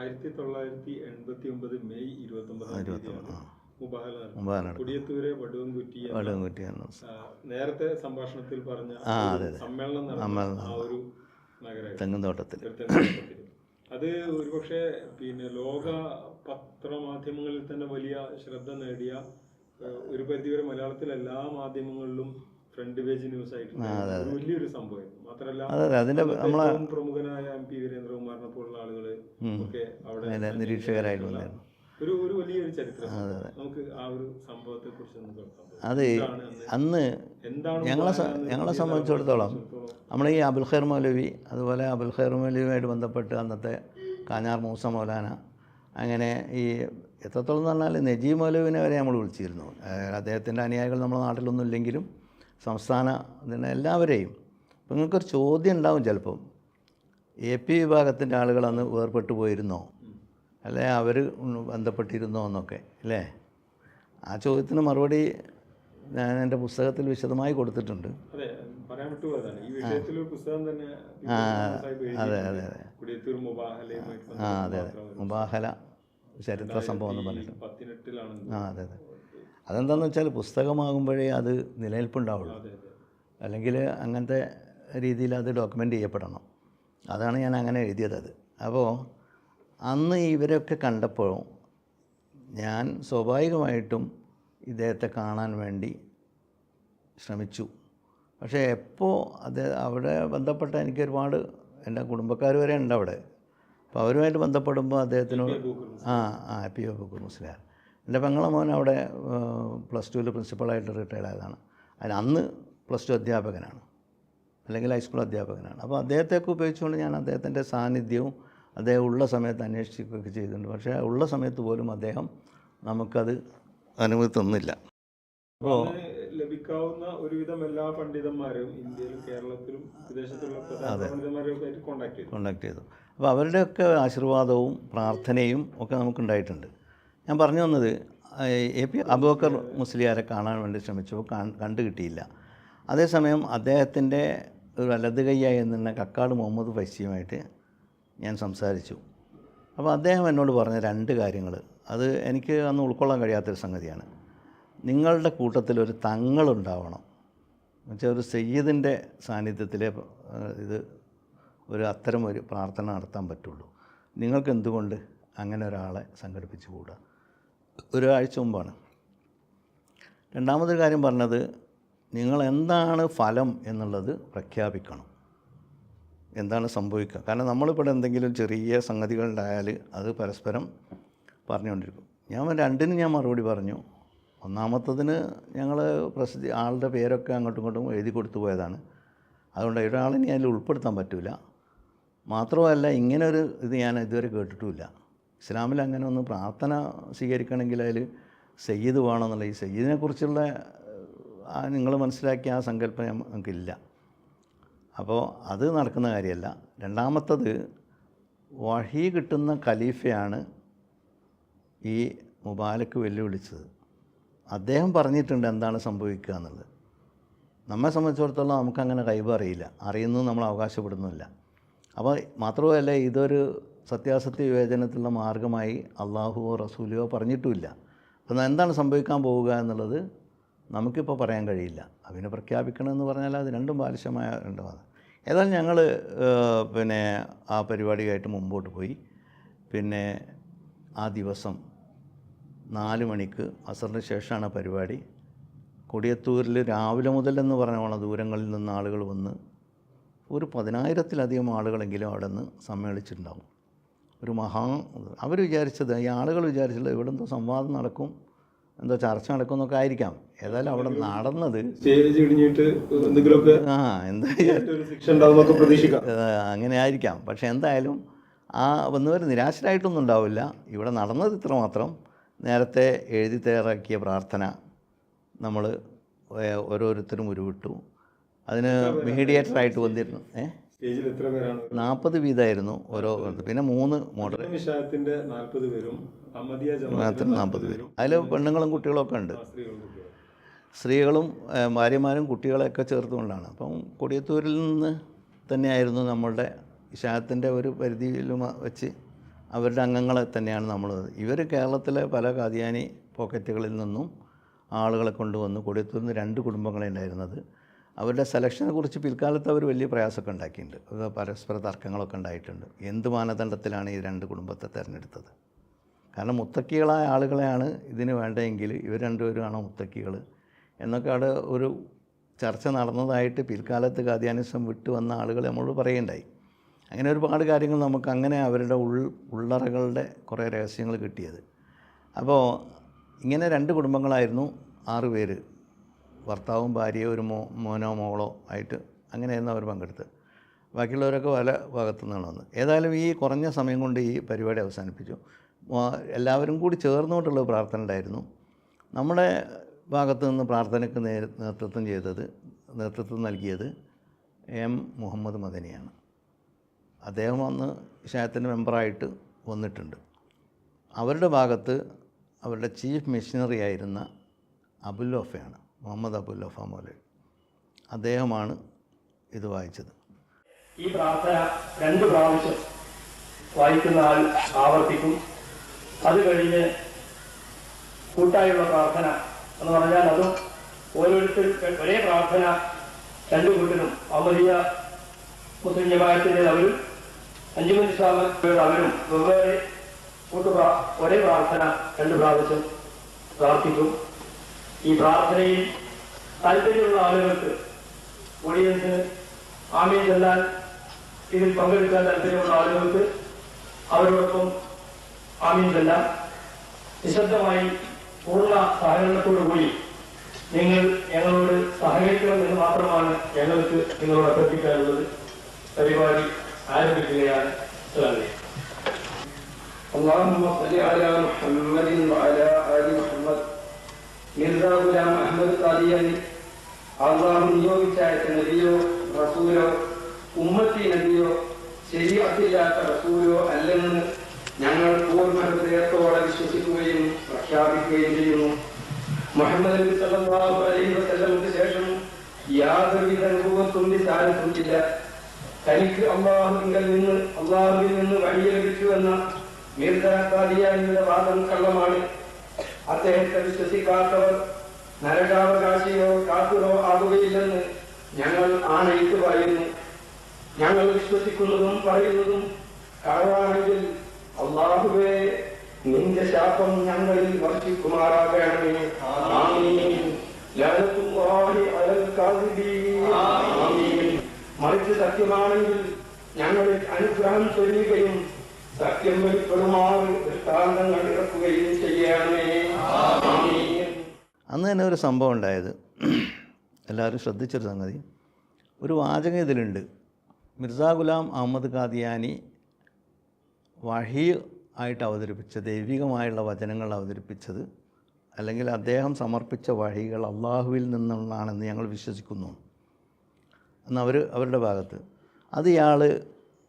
ആയിരത്തി തൊള്ളായിരത്തി എൺപത്തി ഒമ്പത് മെയ് ഇരുപത്തി. കൊടിയത്തൂരെ വടുവൻകുറ്റി ആ, നേരത്തെ സംഭാഷണത്തിൽ പറഞ്ഞ. സമ്മേളനം നടന്ന ആ ഒരു നഗരം തെങ്ങുന്തോട്ടത്തിൽ അത് ഒരുപക്ഷെ പിന്നെ ലോക പത്രമാധ്യമങ്ങളിൽ തന്നെ വലിയ ശ്രദ്ധ നേടിയ ഒരു പരിധിവരെ മലയാളത്തിലെ എല്ലാ മാധ്യമങ്ങളിലും ഫ്രണ്ട് പേജ് ന്യൂസ് ആയിട്ട് വലിയൊരു സംഭവം മാത്രമല്ല അതെ അതെ. അതിന്റെ നമ്മളെ പ്രമുഖനായ എം പി വീരേന്ദ്രകുമാറിനെ പോലുള്ള ആളുകൾ ഒക്കെ അവിടെ നിരീക്ഷകരായിട്ട് വന്നായിരുന്നു ഒരു ഒരു വലിയൊരു ചരിത്രം. നമുക്ക് ആ ഒരു സംഭവത്തെ കുറിച്ച് ഒന്ന് കേൾക്കാം. അത് അന്ന്? ഞങ്ങളെ ഞങ്ങളെ സംബന്ധിച്ചിടത്തോളം നമ്മൾ ഈ അബുൽ ഖൈർ മൗലവി അതുപോലെ അബുൽ ഖൈർ മൗലവിയുമായിട്ട് ബന്ധപ്പെട്ട് അന്നത്തെ കാഞ്ഞാർ മൂസ മൗലാന അങ്ങനെ ഈ എത്രത്തോളം എന്ന് പറഞ്ഞാൽ നജീബ് മൗലവിനെ വരെ നമ്മൾ വിളിച്ചിരുന്നു. അദ്ദേഹത്തിന്റെ അനുയായികൾ നമ്മുടെ നാട്ടിലൊന്നും ഇല്ലെങ്കിലും സംസ്ഥാന ഇതിനെ എല്ലാവരെയും. അപ്പോൾ നിങ്ങൾക്കൊരു ചോദ്യം ഉണ്ടാവും ചിലപ്പം. എ പി വിഭാഗത്തിന്റെ ആളുകൾ അന്ന് വേർപെട്ട് പോയിരുന്നോ? അല്ലെ? അവർ ബന്ധപ്പെട്ടിരുന്നോ എന്നൊക്കെ അല്ലേ? ആ ചോദ്യത്തിന് മറുപടി ഞാൻ എന്റെ പുസ്തകത്തിൽ വിശദമായി കൊടുത്തിട്ടുണ്ട്. അതെ ആ, അതെ അതെ ആ അതെ അതെ. മുബാഹല ചരിത്ര സംഭവം എന്ന് പറഞ്ഞിട്ട്. ആ അതെ അതെ. അതെന്താണെന്ന് വെച്ചാൽ പുസ്തകമാകുമ്പോഴേ അത് നിലനിൽപ്പുണ്ടാവുള്ളൂ. അല്ലെങ്കിൽ അങ്ങനത്തെ രീതിയിൽ അത് ഡോക്യുമെന്റ് ചെയ്യപ്പെടണം. അതാണ് ഞാൻ അങ്ങനെ എഴുതിയത് അത്. അപ്പോൾ അന്ന് ഇവരൊക്കെ കണ്ടപ്പോൾ ഞാൻ സ്വാഭാവികമായിട്ടും ഇദ്ദേഹത്തെ കാണാൻ വേണ്ടി ശ്രമിച്ചു. പക്ഷേ എപ്പോൾ അത് അവിടെ ബന്ധപ്പെട്ട എനിക്ക് ഒരുപാട് എന്റെ കുടുംബക്കാർ വരെ ഉണ്ട് അവിടെ. അപ്പോൾ അവരുമായിട്ട് ബന്ധപ്പെടുമ്പോൾ അദ്ദേഹത്തിനോട് ആ ആ പി ഒ ബുക്കൂർ മുസ്ലിയാർ എന്റെ പെങ്ങളെ മോൻ അവിടെ പ്ലസ് ടുവിൽ പ്രിൻസിപ്പളായിട്ട് റിട്ടയർഡ് ആയതാണ്. അതിന് അന്ന് പ്ലസ് ടു അധ്യാപകനാണ്. അല്ലെങ്കിൽ ഹൈസ്കൂൾ അധ്യാപകനാണ്. അപ്പോൾ അദ്ദേഹത്തെയൊക്കെ ഉപയോഗിച്ചുകൊണ്ട് ഞാൻ അദ്ദേഹത്തിന്റെ സാന്നിധ്യവും അദ്ദേഹം ഉള്ള സമയത്ത് അന്വേഷിക്കുകയൊക്കെ ചെയ്തിട്ടുണ്ട്. പക്ഷേ ഉള്ള സമയത്ത് പോലും അദ്ദേഹം നമുക്കത് അനുമതി തന്നില്ല. അപ്പോൾ ലഭിക്കാവുന്ന ഒരുവിധം എല്ലാ പണ്ഡിതന്മാരും ഇന്ത്യയിലും കേരളത്തിലും വിദേശത്തുള്ള പ്രധാന പണ്ഡിതന്മാരും ഒക്കെ കോണ്ടാക്ട് ചെയ്തു. കോണ്ടാക്ട് ചെയ്തു. അപ്പോൾ അവരുടെയൊക്കെ ആശീർവാദവും പ്രാർത്ഥനയും ഒക്കെ നമുക്കുണ്ടായിട്ടുണ്ട്. ഞാൻ പറഞ്ഞു വന്നത് എ പി അബൂബക്കർ മുസ്ലിയാരെ കാണാൻ വേണ്ടി ശ്രമിച്ചു. കണ്ടു കിട്ടിയില്ല. അതേസമയം അദ്ദേഹത്തിന്റെ ഒരു വലത് കൈയായി നിന്ന കക്കാട് മുഹമ്മദ് ഫൈസിയുമായിട്ട് ഞാൻ സംസാരിച്ചു. അപ്പോൾ അദ്ദേഹം എന്നോട് പറഞ്ഞ രണ്ട് കാര്യങ്ങൾ. അത് എനിക്ക് അന്ന് ഉൾക്കൊള്ളാൻ കഴിയാത്തൊരു സംഗതിയാണ്. നിങ്ങളുടെ കൂട്ടത്തിൽ ഒരു തങ്ങളുണ്ടാവണം. എന്നുവെച്ചാൽ ഒരു സയ്യിദിന്റെ സാന്നിധ്യത്തിലെ ഇത് ഒരു അത്തരം ഒരു പ്രാർത്ഥന നടത്താൻ പറ്റുള്ളൂ. നിങ്ങൾക്ക് എന്തുകൊണ്ട് അങ്ങനെ ഒരാളെ സംഘടിപ്പിച്ചു കൂടാ? ഒരാഴ്ച മുമ്പാണ്. രണ്ടാമതൊരു കാര്യം പറഞ്ഞത് നിങ്ങൾ എന്താണ് ഫലം എന്നുള്ളത് പ്രഖ്യാപിക്കണം. എന്താണ് സംഭവിക്കുക? കാരണം നമ്മളിവിടെ എന്തെങ്കിലും ചെറിയ സംഗതികളുണ്ടായാൽ അത് പരസ്പരം പറഞ്ഞുകൊണ്ടിരിക്കും. ഞാൻ രണ്ടിനും ഞാൻ മറുപടി പറഞ്ഞു. ഒന്നാമത്തതിന് ഞങ്ങൾ പ്രസിദ്ധി ആളുടെ പേരൊക്കെ അങ്ങോട്ടും ഇങ്ങോട്ടും എഴുതി കൊടുത്തു പോയതാണ്. അതുകൊണ്ട് ഒരാളിനെ അതിൽ ഉൾപ്പെടുത്താൻ പറ്റില്ല മാത്രമല്ല ഇങ്ങനെ ഒരു ഇത് ഞാൻ ഇതുവരെ കേട്ടിട്ടുമില്ല. ഇസ്ലാമിൽ അങ്ങനെ ഒന്ന് പ്രാർത്ഥന സ്വീകരിക്കണമെങ്കിൽ അതിൽ സയ്യിദ് വേണമെന്നുള്ള ഈ സയ്യിദിനെ കുറിച്ചുള്ള നിങ്ങൾ മനസ്സിലാക്കിയ ആ സങ്കല്പം നമുക്കില്ല അപ്പോൾ അത് നടക്കുന്ന കാര്യമല്ല. രണ്ടാമത്തത് വഹി കിട്ടുന്ന ഖലീഫയാണ് ഈ മുബാലക്ക് വെല്ലുവിളിച്ചത്. അദ്ദേഹം പറഞ്ഞിട്ടുണ്ട് എന്താണ് സംഭവിക്കുക എന്നുള്ളത്. നമ്മെ സംബന്ധിച്ചിടത്തോളം നമുക്കങ്ങനെ കൈവ് അറിയില്ല. അറിയുന്നു നമ്മൾ അവകാശപ്പെടുന്നില്ല അപ്പോൾ മാത്രമല്ല ഇതൊരു സത്യാസത്യ വിവേചനത്തിലുള്ള മാർഗമായി അള്ളാഹുവോ റസൂലിയോ പറഞ്ഞിട്ടുമില്ല. അപ്പോൾ എന്താണ് സംഭവിക്കാൻ പോവുക എന്നുള്ളത് നമുക്കിപ്പോൾ പറയാൻ കഴിയില്ല. അതിനെ പ്രഖ്യാപിക്കണമെന്ന് പറഞ്ഞാൽ അത് രണ്ടും ബാലിശമായ രണ്ടുമാണ് ഏതായാലും ഞങ്ങൾ പിന്നെ ആ പരിപാടിയായിട്ട് മുമ്പോട്ട് പോയി. പിന്നെ ആ ദിവസം നാല് മണിക്ക് അസറിന് ശേഷമാണ് പരിപാടി. കൊടിയത്തൂരിൽ രാവിലെ മുതൽ എന്ന് പറഞ്ഞോളാം ദൂരങ്ങളിൽ നിന്ന് ആളുകൾ വന്ന് ഒരു പതിനായിരത്തിലധികം ആളുകളെങ്കിലും അവിടെ നിന്ന് സമ്മേളിച്ചിട്ടുണ്ടാവും. ഒരു മഹാ അവർ വിചാരിച്ചത് ഈ ആളുകൾ വിചാരിച്ചത് ഇവിടെ എന്തോ സംവാദം നടക്കും എന്തോ ചർച്ച നടക്കും എന്നൊക്കെ ആയിരിക്കാം. ഏതായാലും അവിടെ നടന്നത് ആ എന്താ ഒരു ശിക്ഷ ഉണ്ടാവുന്നൊക്കെ അങ്ങനെ ആയിരിക്കാം. പക്ഷെ എന്തായാലും ആ വന്നവർ നിരാശരായിട്ടൊന്നും ഉണ്ടാവില്ല. ഇവിടെ നടന്നത് ഇത്രമാത്രം. നേരത്തെ എഴുതി തയ്യാറാക്കിയ പ്രാർത്ഥന നമ്മൾ ഓരോരുത്തരും ഉരുവിട്ടു. അതിന് മീഡിയേറ്ററായിട്ട് വന്നിരുന്നു. ഏ? സ്റ്റേജിൽ എത്ര പേരാണ്? നാൽപ്പത് വീതമായിരുന്നു ഓരോ പിന്നെ മൂന്ന് മോഡൽ. വിഷയത്തിന്റെ നാൽപ്പത് പേരും ജമാഅത്തിന് നാൽപ്പത് പേരും. അതിൽ പെണ്ണുങ്ങളും കുട്ടികളും ഒക്കെ ഉണ്ട്. സ്ത്രീകളും ഭാര്യമാരും കുട്ടികളെയൊക്കെ ചേർത്തുകൊണ്ടാണ്. അപ്പം കൊടിയത്തൂരിൽ നിന്ന് തന്നെയായിരുന്നു നമ്മളുടെ ഇഷാത്തിന്റെ ഒരു പരിധിയിലും വെച്ച് അവരുടെ അംഗങ്ങളെ തന്നെയാണ് നമ്മൾ ഇവർ കേരളത്തിലെ പല കാതിയാനി പോക്കറ്റുകളിൽ നിന്നും ആളുകളെ കൊണ്ടുവന്ന് കൊടിയത്തൂരിൽ നിന്ന് രണ്ട് കുടുംബങ്ങളെ ഉണ്ടായിരുന്നത്. അവരുടെ സെലക്ഷനെ കുറിച്ച് പിൽക്കാലത്ത് അവർ വലിയ പ്രയാസമൊക്കെ ഉണ്ടാക്കിയിട്ടുണ്ട്. പരസ്പര തർക്കങ്ങളൊക്കെ ഉണ്ടായിട്ടുണ്ട്. എന്ത് മാനദണ്ഡത്തിലാണ് ഈ രണ്ട് കുടുംബത്തെ തിരഞ്ഞെടുത്തത്? കാരണം മുത്തക്കികളായ ആളുകളെയാണ് ഇതിന് വേണ്ടതെങ്കിൽ ഇവർ രണ്ടുപേരുമാണോ മുത്തക്കികൾ എന്നൊക്കെ അവിടെ ഒരു ചർച്ച നടന്നതായിട്ട് പിൽക്കാലത്ത് കാദ്യാനിസം വിട്ടു വന്ന ആളുകൾ നമ്മളോട് പറയുണ്ടായി അങ്ങനെ ഒരുപാട് കാര്യങ്ങൾ നമുക്ക് അങ്ങനെ അവരുടെ ഉൾ ഉള്ളറകളുടെ കുറേ രഹസ്യങ്ങൾ കിട്ടിയത്. അപ്പോൾ ഇങ്ങനെ രണ്ട് കുടുംബങ്ങളായിരുന്നു ആറ് പേര്. ഭർത്താവും ഭാര്യയും ഒരു മോ മോനോ മോളോ ആയിട്ട് അങ്ങനെയായിരുന്നു അവർ പങ്കെടുത്തത്. ബാക്കിയുള്ളവരൊക്കെ പല ഭാഗത്തു നിന്നാണ് വന്നത്. ഏതായാലും ഈ കുറഞ്ഞ സമയം കൊണ്ട് ഈ പരിപാടി അവസാനിപ്പിച്ചു. എല്ലാവരും കൂടി ചേർന്നുകൊണ്ടുള്ള പ്രാർത്ഥന ഉണ്ടായിരുന്നു. നമ്മുടെ ഭാഗത്തു നിന്ന് പ്രാർത്ഥനയ്ക്ക് നേതൃത്വം ചെയ്തത് നേതൃത്വം നൽകിയത് എം. മുഹമ്മദ് മദനിയാണ്. അദ്ദേഹം അന്ന് വിഷയത്തിന്റെ മെമ്പറായിട്ട് വന്നിട്ടുണ്ട്. അവരുടെ ഭാഗത്ത് അവരുടെ ചീഫ് മിഷനറി ആയിരുന്ന അബുല്ലോഫയാണ് മുഹമ്മദ് അബുല്ലഫ മോലെ അദ്ദേഹമാണ് ഇത് വായിച്ചത്. ഈ പ്രാർത്ഥന രണ്ട് പ്രാവശ്യം വായിക്കുന്ന ആൾ ആവർത്തിക്കും. അത് കഴിഞ്ഞ് കൂട്ടായുള്ള പ്രാർത്ഥന എന്ന് പറഞ്ഞാൽ അതും ഓരോരുത്തർ ഒരേ പ്രാർത്ഥന രണ്ടു കൂട്ടരും അമലിയ മുസ്ലിം ജമാഅത്തിന്റെ അവരും അഞ്ചുമൻ ഇസ്ലാമിയുടെ അവരും വെവ്വേറെ കൂട്ടു പ്രാ- ഒരേ പ്രാർത്ഥന രണ്ട് പ്രാവശ്യം പ്രാർത്ഥിക്കും. ഈ പ്രാർത്ഥനയിൽ താല്പര്യമുള്ള ആളുകൾക്ക് ഓഡിയൻസിന് ആമീൻ ചെല്ലാൻ ഇതിൽ പങ്കെടുക്കാൻ താല്പര്യമുള്ള ആളുകൾക്ക് അവരോടൊപ്പം ആമീൻ ചെല്ലാം നിശബ്ദമായി പൂർണ്ണ സഹകരണത്തോടുകൂടി നിങ്ങൾ ഞങ്ങളോട് സഹകരിക്കണം എന്ന് മാത്രമാണ് ഞങ്ങൾക്ക് നിങ്ങളോട് അഭ്യർത്ഥിക്കാനുള്ളത് പരിപാടി ആരംഭിക്കുകയാണ് അസ്സലാമു അലൈക്കും. اللهم صل على محمد وعلى آل محمد മിർസ ഗുലാം അഹമ്മദ് ഖാദിയാനി അള്ളാഹു നിയോഗിച്ചയച്ച നബിയോ റസൂലോ ഉമ്മത്തി നബിയോ ശരിയത്തില്ലാത്ത റസൂലോ അല്ലെന്ന് ഞങ്ങൾ പൂർണ ഹൃദയത്തോടെ വിശ്വസിക്കുകയും പ്രഖ്യാപിക്കുകയും ചെയ്യുന്നു. മുഹമ്മദ് നബി സല്ലല്ലാഹു അലൈഹി വസല്ലമക്ക് ശേഷം യാതൊരുവിധ രൂപത്തും സാധിച്ചിട്ടില്ല. തനിക്ക് അള്ളാഹുവിങ്കൽ നിന്ന് അള്ളാഹുവിൽ നിന്ന് വഴി ലഭിച്ചുവെന്ന മീർദാദിയാനിയുടെ വാദം കള്ളമാണ്. അദ്ദേഹത്തെ വിശ്വസിക്കാത്തവർ നരകാവകാശിയോ കാത്തുറോ ആകുകയില്ലെന്ന് ഞങ്ങൾ ആണയിട്ട് പറയുന്നു ഞങ്ങൾ വിശ്വസിക്കുന്നതും പറയുന്നതും കാരണമാണെങ്കിൽ അള്ളാഹുവേ നിന്റെ ശാപം ഞങ്ങളിൽ വർഷിക്കുമാറാകണമേ. മറിച്ച് സത്യമാണെങ്കിൽ ഞങ്ങളെ അനുഗ്രഹം ചൊല്ലുകയും സത്യം വെളിപ്പെടുമാറ് ദൃഷ്ടാന്തങ്ങൾ ഇറക്കുകയും ചെയ്യണമേ. അന്ന് തന്നെ ഒരു സംഭവം ഉണ്ടായത്. എല്ലാവരും ശ്രദ്ധിച്ചൊരു സംഗതി. ഒരു വാചകം ഇതിലുണ്ട്. മിർസ ഗുലാം അഹമ്മദ് ഖാദിയാനി വഹി ആയിട്ട് അവതരിപ്പിച്ച ദൈവികമായുള്ള വചനങ്ങൾ അവതരിപ്പിച്ചത് അല്ലെങ്കിൽ അദ്ദേഹം സമർപ്പിച്ച വഴികൾ അള്ളാഹുവിൽ നിന്നുള്ളതാണെന്ന് ഞങ്ങൾ വിശ്വസിക്കുന്നു. എന്നവർ അവരുടെ ഭാഗത്ത്. അത് ഇയാൾ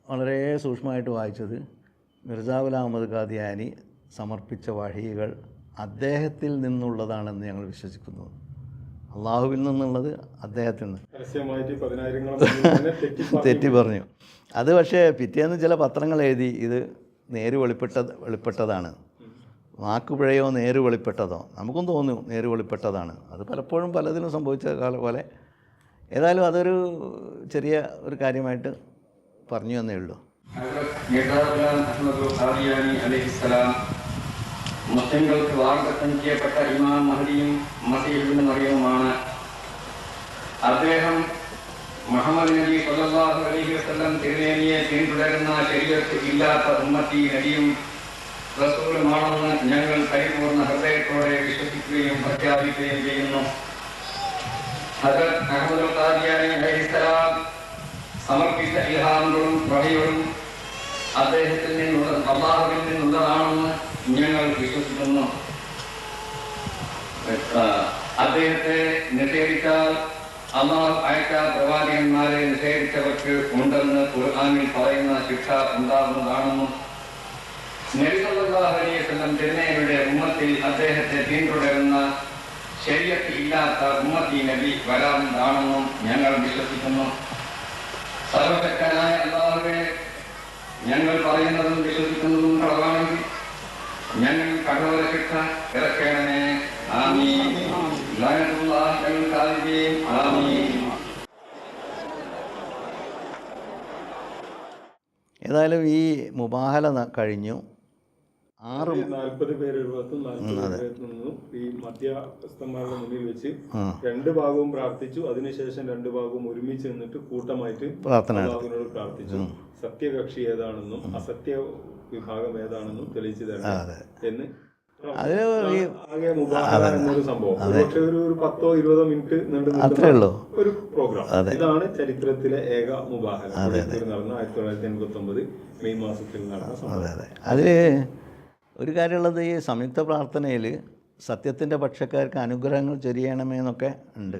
വളരെ സൂക്ഷ്മമായിട്ട് വായിച്ചത് ഗുലാം അഹമ്മദ് ഖാദിയാനി സമർപ്പിച്ച വഴികൾ അദ്ദേഹത്തിൽ നിന്നുള്ളതാണെന്ന് ഞങ്ങൾ വിശ്വസിക്കുന്നു. അള്ളാഹുവിൽ നിന്നുള്ളത് അദ്ദേഹത്തിൽ നിന്ന് തന്നെ തെറ്റി തെറ്റി പറഞ്ഞു. അത് പക്ഷേ പിറ്റേന്ന് ചില പത്രങ്ങൾ എഴുതി ഇത് നേര് വെളിപ്പെട്ട വെളിപ്പെട്ടതാണ്. വാക്കുപിഴയോ നേര് വെളിപ്പെട്ടതോ? നമുക്കും തോന്നും നേര് വെളിപ്പെട്ടതാണ്. അത് പലപ്പോഴും പലതിനും സംഭവിച്ച കാല പോലെ. ഏതായാലും അതൊരു ചെറിയ ഒരു കാര്യമായിട്ട് പറഞ്ഞു എന്നേ ഉള്ളൂ. മുസ്ലിങ്ങൾക്ക് വാഗ്ദത്തം ചെയ്യപ്പെട്ട ഇമാം മഹദിയും മസീഹിബിൻ മറിയവുമാണ്. അദ്ദേഹം മുഹമ്മദ് നബി സല്ലല്ലാഹു അലൈഹി വസല്ലം തിരുനേനിയെ പിന്തുടരുന്ന ശരീരത്ത് ഇല്ലാത്ത ഉമ്മത്തി നബിയും റസൂലുമാണെന്ന് ഞങ്ങൾ പരിപൂർണ ഹൃദയത്തോടെ വിശ്വസിക്കുകയും പ്രഖ്യാപിക്കുകയും ചെയ്യുന്നു. ഹജറത് അഹമ്മദ് ഖാദിയാനി അലൈഹിസ്സലാം സമർപ്പിച്ച ഇൽഹാമുകളും വഴികളും അദ്ദേഹത്തിൽ നിന്നുള്ള അള്ളാഹുവിൽ നിന്നുള്ളതാണെന്ന് ഞങ്ങൾ വിശ്വസിക്കുന്നു. അദ്ദേഹത്തെ നിഷേധിച്ചാൽ അമാർ അയച്ച പ്രവാചകന്മാരെ നിഷേധിച്ചവർക്ക് ഉണ്ടെന്ന് ഖുർആാനിൽ പറയുന്ന ശിക്ഷ ഉണ്ടാകുന്നതാണെന്നും നബിസല്ലാഹുലം ചെന്നൈയുടെ ഉമ്മത്തിൽ അദ്ദേഹത്തെ പിന്തുടരുന്ന ശരീരത്തിൽ ഇല്ലാത്ത ഉമ്മത്തി നബി വരാവുന്നതാണെന്നും ഞങ്ങൾ വിശ്വസിക്കുന്നു. സർവശക്തനായ അള്ളാഹുവെ ഞങ്ങൾ പറയുന്നതും വിശ്വസിക്കുന്നതും കളവാണെങ്കിൽ ഞങ്ങൾ ശിക്ഷ ഇറക്കണമേ. ഏതായാലും ഈ മുബാഹല കഴിഞ്ഞു. ആറ് നാൽപ്പത് പേര് ഈ മധ്യസ്ഥന്മാരുടെ മുന്നിൽ വെച്ച്. രണ്ട് ഭാഗവും പ്രാർത്ഥിച്ചു അതിനുശേഷം രണ്ട് ഭാഗവും ഒരുമിച്ച് നിന്നിട്ട് കൂട്ടമായിട്ട് പ്രാർത്ഥന നടത്തി. അള്ളാഹുവിനോട് പ്രാർത്ഥിച്ചു. സത്യകക്ഷി ഏതാണെന്നും അസത്യ വിഭാഗം ഏതാണെന്നും തെളിയിച്ചു തരണം. എന്ന്. അതിൽ ഈ ആകെ സംഭവം. പക്ഷെ ഒരു ഒരു പത്തോ ഇരുപതോ മിനിറ്റ് നീണ്ടു അത്രേ ഉള്ളൂ. ഒരു പ്രോഗ്രാം. ഇതാണ് ചരിത്രത്തിലെ ഏക മുബാഹല നടന്ന ആയിരത്തി തൊള്ളായിരത്തി എൺപത്തി ഒമ്പത് മെയ് മാസത്തിൽ നടന്ന സംഭവം. അതെ. അതെ അതിൽ ഒരു കാര്യമുള്ളത് ഈ സംയുക്ത പ്രാർത്ഥനയിൽ സത്യത്തിന്റെ പക്ഷക്കാർക്ക് അനുഗ്രഹങ്ങൾ ചൊരിയണമേ എന്നൊക്കെ ഉണ്ട്.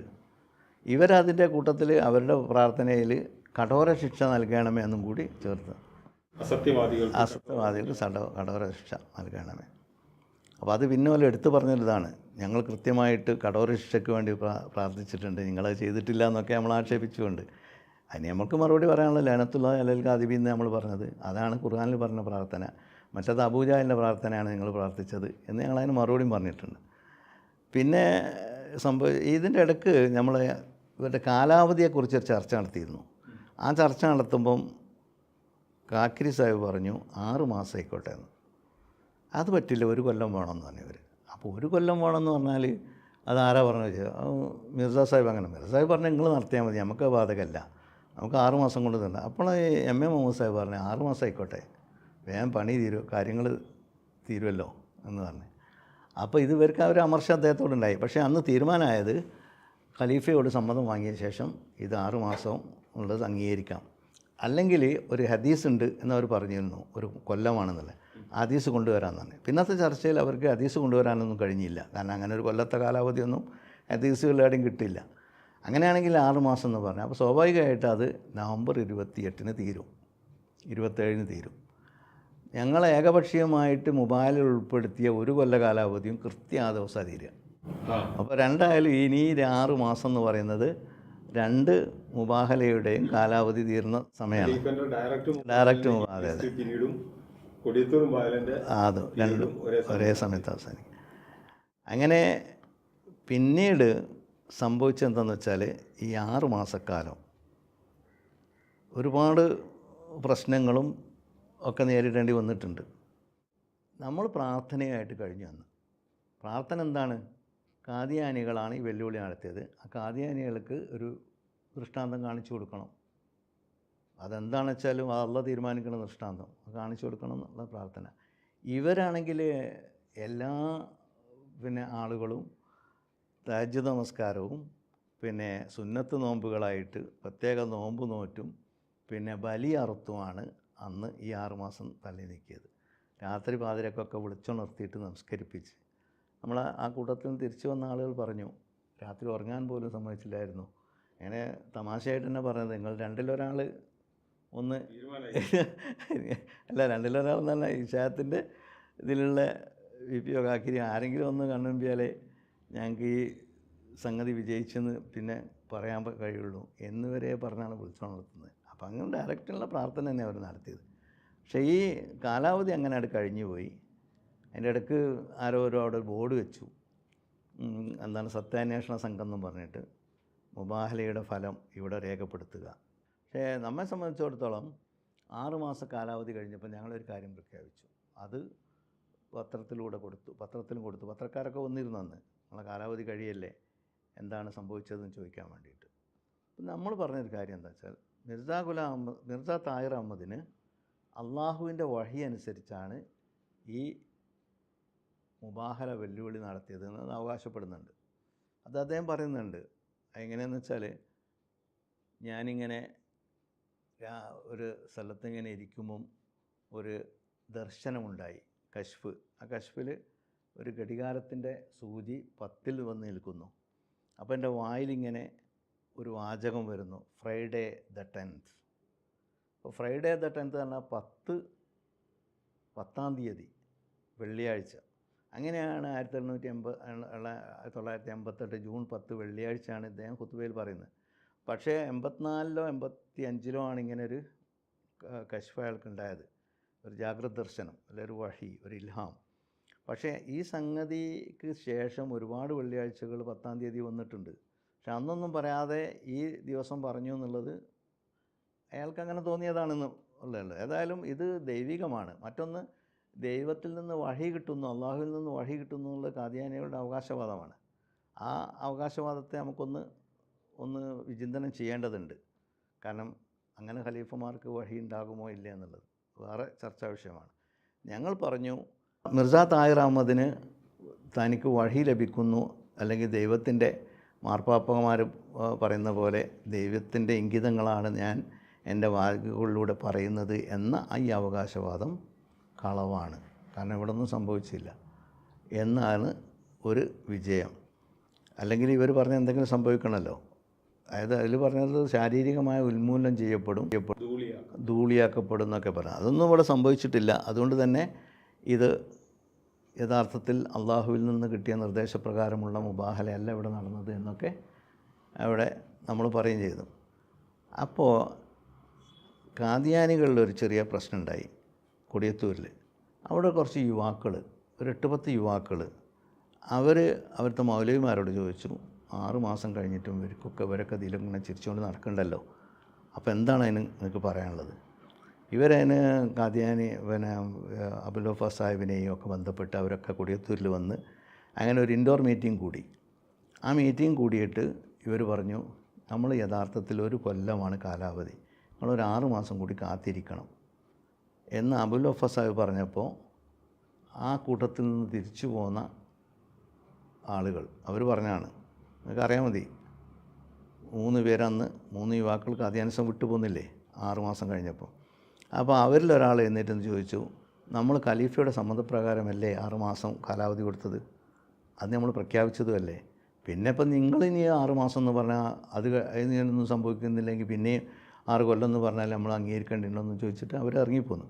ഇവരതിന്റെ കൂട്ടത്തിൽ അവരുടെ പ്രാർത്ഥനയിൽ കഠോര ശിക്ഷ നൽകണമേ എന്നും കൂടി ചേർത്ത്. അസത്യവാദികൾ അസത്യവാദികൾക്ക് കഠോര ശിക്ഷ നൽകണമേ. അപ്പോൾ അത് പിന്നെ പോലെ എടുത്തു പറഞ്ഞൊരിതാണ്. ഞങ്ങൾ കൃത്യമായിട്ട് കഠോര ശിക്ഷയ്ക്ക് വേണ്ടി പ്രാർത്ഥിച്ചിട്ടുണ്ട്. നിങ്ങളത് ചെയ്തിട്ടില്ല എന്നൊക്കെ നമ്മൾ ആക്ഷേപിച്ചുകൊണ്ട്. അതിന് നമുക്ക് മറുപടി പറയാനുള്ള ലനത്തുള്ള അലൽ എന്ന് നമ്മൾ പറഞ്ഞത്. അതാണ് ഖുർആാനിൽ പറഞ്ഞ പ്രാർത്ഥന. മറ്റത് അബൂജാലിന്റെ പ്രാർത്ഥനയാണ് നിങ്ങൾ പ്രാർത്ഥിച്ചത് എന്ന് ഞങ്ങൾ അതിന് മറുപടിയും പറഞ്ഞിട്ടുണ്ട്. പിന്നെ സംഭവ ഇതിന്റെ ഇടയ്ക്ക് നമ്മൾ ഇവരുടെ കാലാവധിയെക്കുറിച്ച് ഒരു ചർച്ച നടത്തിയിരുന്നു. ആ ചർച്ച നടത്തുമ്പം കാക്കിരി സാഹിബ് പറഞ്ഞു ആറ് മാസം ആയിക്കോട്ടെ എന്ന്. അത് പറ്റില്ല ഒരു കൊല്ലം വേണമെന്ന് പറഞ്ഞു അപ്പോൾ ഒരു കൊല്ലം വേണമെന്ന് പറഞ്ഞാൽ അത് ആരാ പറഞ്ഞു വെച്ചാൽ മിർസ സാഹിബ് അങ്ങനെ. മിർസ സാഹിബ് പറഞ്ഞാൽ നിങ്ങൾ നടത്തിയാൽ മതി നമുക്ക് ബാധകമല്ല. നമുക്ക് ആറ് മാസം കൊണ്ട് തന്നെ അപ്പോൾ എം എ മുഹമ്മദ് സാഹിബ് പറഞ്ഞു ആറ് മാസം ആയിക്കോട്ടെ. വേഗം പണി തീരും കാര്യങ്ങൾ തീരുമല്ലോ എന്ന് പറഞ്ഞു. അപ്പോൾ ഇത് ഇവർക്ക് ആ ഒരു അമർഷ അദ്ദേഹത്തോടുണ്ടായി. പക്ഷേ അന്ന് തീരുമാനമായത് ഖലീഫയോട് സമ്മതം വാങ്ങിയ ശേഷം ഇത് ആറുമാസം ഉള്ളത് അംഗീകരിക്കാം. അല്ലെങ്കിൽ ഒരു ഹദീസ് ഉണ്ട് എന്നവർ പറഞ്ഞിരുന്നു ഒരു കൊല്ലമാണെന്നുള്ളത് ഹദീസ് കൊണ്ടുവരാൻ തന്നെ പിന്നത്തെ ചർച്ചയിൽ അവർക്ക് ഹദീസ് കൊണ്ടുവരാനൊന്നും കഴിഞ്ഞില്ല. കാരണം അങ്ങനെ ഒരു കൊല്ലത്തെ കാലാവധിയൊന്നും ഹദീസുകളിലേടെയും കിട്ടില്ല. അങ്ങനെയാണെങ്കിൽ ആറുമാസം എന്ന് പറഞ്ഞു. അപ്പോൾ സ്വാഭാവികമായിട്ട് അത് നവംബർ ഇരുപത്തിയെട്ടിന് തീരും. ഇരുപത്തേഴിന് തീരും. ഞങ്ങൾ ഏകപക്ഷീയമായിട്ട് മൊബൈലിൽ ഉൾപ്പെടുത്തിയ ഒരു കൊല്ല കാലാവധിയും കൃത്യ ആ. ദിവസം തീരുക അപ്പോൾ രണ്ടായാലും ഇനി ആറ് മാസം എന്ന് പറയുന്നത് രണ്ട് മുബാഹലയുടെയും കാലാവധി തീർന്ന സമയമാണ്. ഡയറക്റ്റ് ഡയറക്റ്റ് മുബാ അതെ. രണ്ടും ഒരേ ഒരേ സമയത്ത് അവസാനിക്കും. അങ്ങനെ പിന്നീട് സംഭവിച്ചെന്താണെന്ന് വെച്ചാൽ ഈ ആറ് മാസക്കാലം ഒരുപാട് പ്രശ്നങ്ങളും ഒക്കെ നേരിടേണ്ടി വന്നിട്ടുണ്ട്. നമ്മൾ പ്രാർത്ഥനയായിട്ട് കഴിഞ്ഞു വന്നു പ്രാർത്ഥന എന്താണ്? കാദിയാനികളാണ് ഈ വെല്ലുവിളി നടത്തിയത്. ആ കാദിയാനികൾക്ക് ഒരു ദൃഷ്ടാന്തം കാണിച്ചു കൊടുക്കണം. അതെന്താണെന്ന് വെച്ചാലും അള്ള തീരുമാനിക്കുന്ന ദൃഷ്ടാന്തം. കാണിച്ചു കൊടുക്കണം എന്നുള്ള പ്രാർത്ഥന. ഇവരാണെങ്കിൽ എല്ലാ പിന്നെ ആളുകളും താജ്യ നമസ്കാരവും പിന്നെ സുന്നത്ത് നോമ്പുകളായിട്ട് പ്രത്യേക നോമ്പ് നോറ്റും പിന്നെ ബലി അന്ന് ഈ ആറുമാസം തള്ളി നീക്കിയത്. രാത്രി പാതിരക്കൊക്കെ വിളിച്ചുണർത്തിയിട്ട് നമസ്കരിപ്പിച്ച്. നമ്മൾ ആ കൂട്ടത്തിൽ നിന്ന് തിരിച്ചു വന്ന ആളുകൾ പറഞ്ഞു രാത്രി ഉറങ്ങാൻ പോലും സമ്മതിച്ചില്ലായിരുന്നു. അങ്ങനെ തമാശയായിട്ട് തന്നെ പറഞ്ഞത്. നിങ്ങൾ രണ്ടിലൊരാൾ ഒന്ന് അല്ല രണ്ടിലൊരാൾ എന്നല്ല ഇഷാത്തിന്റെ ഇതിലുള്ള വി. പി. ഒ. കാക്കിരി ആരെങ്കിലും ഒന്ന് കണ്ണുമ്പിയാലേ ഞങ്ങൾക്ക് ഈ സംഗതി വിജയിച്ചെന്ന് പിന്നെ പറയാൻ കഴിയുള്ളൂ. എന്ന് വരെ പറഞ്ഞാണ് വിളിച്ചുണർത്തുന്നത്. അപ്പം അങ്ങനെ ഡയറക്റ്റുള്ള പ്രാർത്ഥന തന്നെ അവർ നടത്തിയത്. പക്ഷേ ഈ കാലാവധി അങ്ങനെ അവിടെ കഴിഞ്ഞു പോയി. അതിന്റെ ഇടയ്ക്ക് ആരോ ഒരു അവിടെ ഒരു ബോർഡ് വെച്ചു. എന്താണ് സത്യാന്വേഷണ സംഘം എന്ന് പറഞ്ഞിട്ട് മുബാഹലയുടെ ഫലം ഇവിടെ രേഖപ്പെടുത്തുക. പക്ഷേ നമ്മെ സംബന്ധിച്ചിടത്തോളം ആറുമാസ കാലാവധി കഴിഞ്ഞപ്പോൾ ഞങ്ങളൊരു കാര്യം പ്രഖ്യാപിച്ചു. അത് പത്രത്തിലൂടെ കൊടുത്തു പത്രത്തിലും കൊടുത്തു. പത്രക്കാരൊക്കെ വന്നിരുന്നു അന്ന്. നമ്മളെ കാലാവധി കഴിയല്ലേ? എന്താണ് സംഭവിച്ചതെന്ന് ചോദിക്കാൻ വേണ്ടിയിട്ട്. നമ്മൾ പറഞ്ഞൊരു കാര്യം എന്താ വെച്ചാൽ മിർസ ഗുലാം അഹമ്മദ് മിർസ താഹിർ അഹമ്മദിന് അള്ളാഹുവിന്റെ വഴി അനുസരിച്ചാണ് ഈ മുബാഹല വെല്ലുവിളി നടത്തിയതെന്ന് അവകാശപ്പെടുന്നുണ്ട്. അത് അദ്ദേഹം പറയുന്നുണ്ട്. എങ്ങനെയെന്ന് വെച്ചാൽ ഞാനിങ്ങനെ ഒരു സ്ഥലത്ത് ഇങ്ങനെ ഇരിക്കുമ്പം ഒരു ദർശനമുണ്ടായി. കശ്ഫ്. ആ കശ്ഫിൽ ഒരു ഘടികാരത്തിന്റെ സൂചി പത്തിൽ വന്ന് നിൽക്കുന്നു. അപ്പോൾ എന്റെ വായിലിങ്ങനെ ഒരു വാചകം വരുന്നു ഫ്രൈഡേ ദ ടെൻത്ത് അപ്പോൾ ഫ്രൈഡേ ദ ടെൻത്ത് പറഞ്ഞാൽ പത്ത് പത്താം തീയതി വെള്ളിയാഴ്ച. അങ്ങനെയാണ് ആയിരത്തി എണ്ണൂറ്റി എൺപത് ആയിരത്തി തൊള്ളായിരത്തി എൺപത്തെട്ട് ജൂൺ പത്ത് വെള്ളിയാഴ്ചയാണ് ഇദ്ദേഹം കുത്തുബയിൽ പറയുന്നത്. പക്ഷേ എൺപത്തിനാലിലോ എൺപത്തി അഞ്ചിലോ ആണ് ഇങ്ങനെ ഒരു അയാൾക്കുണ്ടായത് കശ്ഫ് അയാൾക്ക് ഉണ്ടായത്. ഒരു ജാഗ്രത ദർശനം അല്ലെ ഒരു വഴി ഒരു ഇൽഹാം. പക്ഷേ ഈ സംഗതിക്ക് ശേഷം ഒരുപാട് വെള്ളിയാഴ്ചകൾ പത്താം തീയതി വന്നിട്ടുണ്ട്. പക്ഷെ അന്നൊന്നും പറയാതെ ഈ ദിവസം പറഞ്ഞു എന്നുള്ളത് അയാൾക്ക് അങ്ങനെ തോന്നിയതാണെന്ന് ഉള്ളത് ഏതായാലും ഇത് ദൈവികമാണ്. മറ്റൊന്ന് ദൈവത്തിൽ നിന്ന് വഴി കിട്ടുന്നു അള്ളാഹുവിൽ നിന്ന് വഴി കിട്ടുന്നു എന്നുള്ള കാദ്യാനികളുടെ അവകാശവാദമാണ്. ആ അവകാശവാദത്തെ നമുക്കൊന്ന് ഒന്ന് വിചിന്തനം ചെയ്യേണ്ടതുണ്ട്. കാരണം അങ്ങനെ ഖലീഫമാർക്ക് വഴി ഉണ്ടാകുമോ ഇല്ല എന്നുള്ളത് വേറെ ചർച്ചാ വിഷയമാണ്. ഞങ്ങൾ പറഞ്ഞു മിർസ താഹിർ അഹമ്മദിന് തനിക്ക് വഴി ലഭിക്കുന്നു അല്ലെങ്കിൽ ദൈവത്തിന്റെ മാർപ്പാപ്പമാർ പറയുന്ന പോലെ ദൈവത്തിന്റെ ഇംഗിതങ്ങളാണ് ഞാൻ എന്റെ വാക്കുകളിലൂടെ പറയുന്നത് എന്ന ഈ അവകാശവാദം കളവാണ്. കാരണം ഇവിടെ ഒന്നും സംഭവിച്ചില്ല. എന്നാണ് ഒരു വിജയം. അല്ലെങ്കിൽ ഇവർ പറഞ്ഞ എന്തെങ്കിലും സംഭവിക്കണമല്ലോ. അതായത് അതിൽ പറഞ്ഞത് ശാരീരികമായ ഉന്മൂലനം ചെയ്യപ്പെടും ചെയ്യപ്പെടും. ധൂളിയാക്കാം. ധൂളിയാക്കപ്പെടും എന്നൊക്കെ പറഞ്ഞു. അതൊന്നും ഇവിടെ സംഭവിച്ചിട്ടില്ല. അതുകൊണ്ട് തന്നെ ഇത് യഥാർത്ഥത്തിൽ അള്ളാഹുവിൽ നിന്ന് കിട്ടിയ നിർദ്ദേശപ്രകാരമുള്ള മുബാഹലയല്ല ഇവിടെ നടന്നത് എന്നൊക്കെ അവിടെ നമ്മൾ പറയും ചെയ്തു. അപ്പോൾ കാദിയാനികളിൽ ഒരു ചെറിയ പ്രശ്നമുണ്ടായി കൊടിയത്തൂരിൽ. അവിടെ കുറച്ച് യുവാക്കൾ ഒരു എട്ട് പത്ത് യുവാക്കൾ അവർ അവരുടെ മൗലവിമാരോട് ചോദിച്ചു ആറ് മാസം കഴിഞ്ഞിട്ടും ഇവർക്കൊക്കെ ഇവരൊക്കെ ഇതിലിങ്ങനെ ചിരിച്ചുകൊണ്ട് നടക്കണ്ടല്ലോ. അപ്പോൾ എന്താണ് അതിന് നിങ്ങൾക്ക് പറയാനുള്ളത്? ഇവരതിന് കാദ്യാനി പിന്നെ അബുലോഫ സാഹിബിനെയും ഒക്കെ ബന്ധപ്പെട്ട് അവരൊക്കെ കൊടിയത്തൂരിൽ വന്ന് അങ്ങനെ ഒരു ഇൻഡോർ മീറ്റിംഗ് കൂടി. ആ മീറ്റിംഗ് കൂടിയിട്ട് ഇവർ പറഞ്ഞു നമ്മൾ യഥാർത്ഥത്തിൽ ഒരു കൊല്ലമാണ് കാലാവധി. നമ്മളൊരു ആറ് മാസം കൂടി കാത്തിരിക്കണം. എന്ന് അബുലോഫ സാഹിബ് പറഞ്ഞപ്പോൾ ആ കൂട്ടത്തിൽ നിന്ന് തിരിച്ചു പോന്ന ആളുകൾ അവർ പറഞ്ഞാണ് നിങ്ങൾക്ക് അറിയാൻ മതി മൂന്ന് പേരന്ന് മൂന്ന് യുവാക്കൾക്ക് അധ്യാനസം വിട്ടു പോന്നില്ലേ ആറുമാസം കഴിഞ്ഞപ്പോൾ അപ്പോൾ അവരിൽ ഒരാൾ എന്നിട്ടെന്ന് ചോദിച്ചു നമ്മൾ ഖലീഫയുടെ സമ്മതപ്രകാരമല്ലേ ആറുമാസം കാലാവധി കൊടുത്തത്? അത് നമ്മൾ പ്രഖ്യാപിച്ചതുമല്ലേ? പിന്നെ ഇപ്പം നിങ്ങളിനി ആറുമാസം എന്ന് പറഞ്ഞാൽ അത് അതിനൊന്നും സംഭവിക്കുന്നില്ലെങ്കിൽ പിന്നെയും ആറ് കൊല്ലം എന്ന് പറഞ്ഞാൽ നമ്മൾ അംഗീകരിക്കേണ്ടിട്ടുണ്ടോ എന്ന് ചോദിച്ചിട്ട് അവർ ഇറങ്ങിപ്പോന്നു.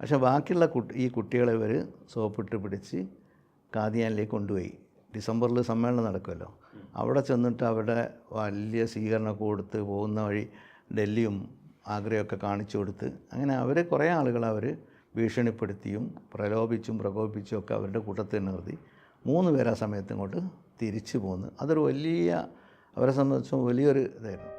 പക്ഷേ ബാക്കിയുള്ള കുട്ടി ഈ കുട്ടികളെ ഇവർ സോപ്പിട്ട് പിടിച്ച് കാദിയാനിലേക്ക് കൊണ്ടുപോയി. ഡിസംബറിൽ സമ്മേളനം നടക്കുമല്ലോ. അവിടെ ചെന്നിട്ട് അവിടെ വലിയ സ്വീകരണമൊക്കെ കൊടുത്ത് പോകുന്ന വഴി ഡൽഹിയും ആഗ്രയൊക്കെ കാണിച്ചു കൊടുത്ത് അങ്ങനെ അവരെ കുറേ ആളുകൾ അവർ ഭീഷണിപ്പെടുത്തിയും പ്രലോഭിച്ചും പ്രകോപിച്ചും ഒക്കെ അവരുടെ കൂട്ടത്തിൽ നിർത്തി മൂന്ന് പേര് സമയത്ത് ഇങ്ങോട്ട് തിരിച്ചു പോന്ന്. അതൊരു വലിയ അവരെ സംബന്ധിച്ചും വലിയൊരു ഇതായിരുന്നു.